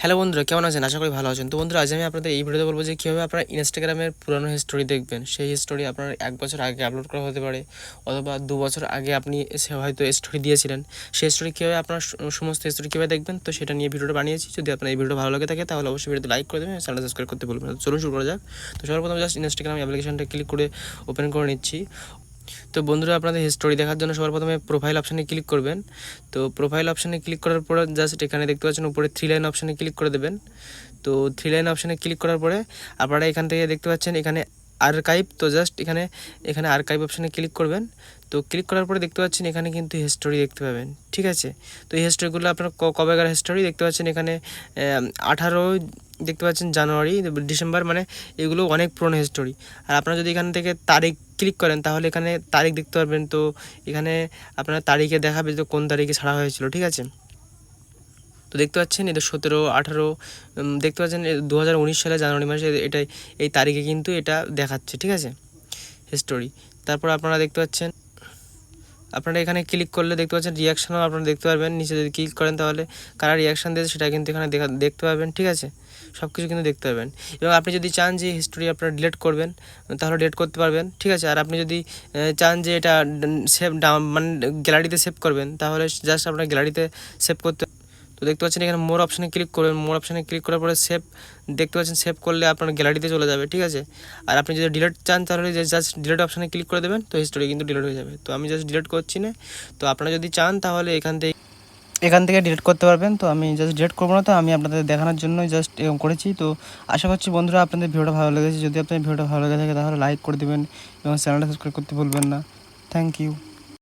Hello বন্ধুরা, কেমন আছেন? আশা করি ভালো আছেন। তো বন্ধুরা, আজ আমি আপনাদের এই ভিডিওতে বলব যে কীভাবে আপনারা ইনস্টাগ্রামের পুরনো হিস্টোরি দেখবেন। সেই হিস্টোরি আপনার এক বছর আগে আপলোড করা হতে পারে অথবা দু বছর আগে আপনি হয়তো স্টোরি দিয়েছিলেন। সেই স্টোরি কীভাবে আপনার সমস্ত স্টোরি কীভাবে দেখবেন, তো সেটা নিয়ে ভিডিওটা বানিয়েছি। যদি আপনার এই ভিডিও ভালো লাগে থাকে, তাহলে অবশ্যই ভিডিওতে লাইক করে দেবেন চ্যানেল সাবস্ক্রাইব করতে বলবেন। চলুন শুরু করা যাক। তো সর্বপ্রথম জাস্ট ইনস্টাগ্রাম অ্যাপ্লিকেশনটা ক্লিক করে ওপেন করে নিচ্ছি। তো বন্ধুরা, আপনাদের হিস্টোরি দেখার জন্য সবার প্রথমে প্রোফাইল অপশানে ক্লিক করবেন। তো প্রোফাইল অপশানে ক্লিক করার পরে জাস্ট এখানে দেখতে পাচ্ছেন উপরে থ্রি লাইন অপশানে ক্লিক করে দেবেন। তো থ্রি লাইন অপশানে ক্লিক করার পরে আপনারা এখান থেকে দেখতে পাচ্ছেন এখানে আর্কাইভ তো জাস্ট এখানে এখানে আর্কাইভ অপশানে ক্লিক করবেন। তো ক্লিক করার পরে দেখতে পাচ্ছেন এখানে কিন্তু হিস্টোরি দেখতে পাবেন, ঠিক আছে? তো এই হিস্টোরিগুলো আপনার কবেকার হিস্টোরি দেখতে পাচ্ছেন এখানে আঠারো, দেখতে পাচ্ছেন জানুয়ারি, ডিসেম্বর মানে এগুলো অনেক পুরনো হিস্টোরি আর আপনারা যদি এখান থেকে তারিখ ক্লিক করেন, তাহলে এখানে তারিখ দেখতে পারবেন। তো এখানে আপনার তারিখে দেখাবে যে কোন তারিখে ছাড়া হয়েছিল, ঠিক আছে? তো দেখতে পাচ্ছেন, এটা সতেরো, আঠারো দেখতে পাচ্ছেন দু হাজার উনিশ সালে জানুয়ারি মাসে এটাই, এই তারিখে কিন্তু এটা দেখাচ্ছে, ঠিক আছে? হিস্টোরি তারপর আপনারা দেখতে পাচ্ছেন আপনারা এখানে ক্লিক করলে দেখতে পাচ্ছেন রিয়াকশানও আপনারা দেখতে পারবেন। নিচে যদি ক্লিক করেন তাহলে কারা রিয়াকশান দিয়েছে সেটা কিন্তু এখানে দেখা দেখতে পাবেন, ঠিক আছে? সব কিছু কিন্তু দেখতে পাবেন। এবং আপনি যদি চান যে হিস্টোরি আপনারা ডিলেট করবেন, তাহলে ডিলেট করতে পারবেন, ঠিক আছে? আর আপনি যদি চান যে এটা সেভ মানে গ্যালারিতে সেভ করবেন, তাহলে জাস্ট আপনার গ্যালারিতে সেভ করতে তো দেখতে পাচ্ছেন এখানে মোর অপশানে ক্লিক করবেন। মোর অপশানে ক্লিক করার পরে সেভ দেখতে পাচ্ছেন সেভ করলে আপনার গ্যালারিতে চলে যাবে, ঠিক আছে? আর আপনি যদি ডিলেট চান তাহলে জাস্ট ডিলেট অপশানে ক্লিক করে দেবেন, তো হিস্টোরি কিন্তু ডিলিট হয়ে যাবে। তো আমি জাস্ট ডিলেট করছি না। তো আপনারা যদি চান তাহলে এখান থেকে এখান থেকে ডিলেট করতে পারবেন। তো আমি জাস্ট ডিলিট করব না তো, আমি আপনাদের দেখানোর জন্য জাস্ট এরকম করেছি। তো আশা করছি বন্ধুরা আপনাদের ভিডিওটা ভালো লেগেছে। যদি আপনাদের ভিডিওটা ভালো লেগে থাকে তাহলে লাইক করে দেবেন এবং চ্যানেলটা সাবস্ক্রাইব করতে ভুলবেন না। Thank you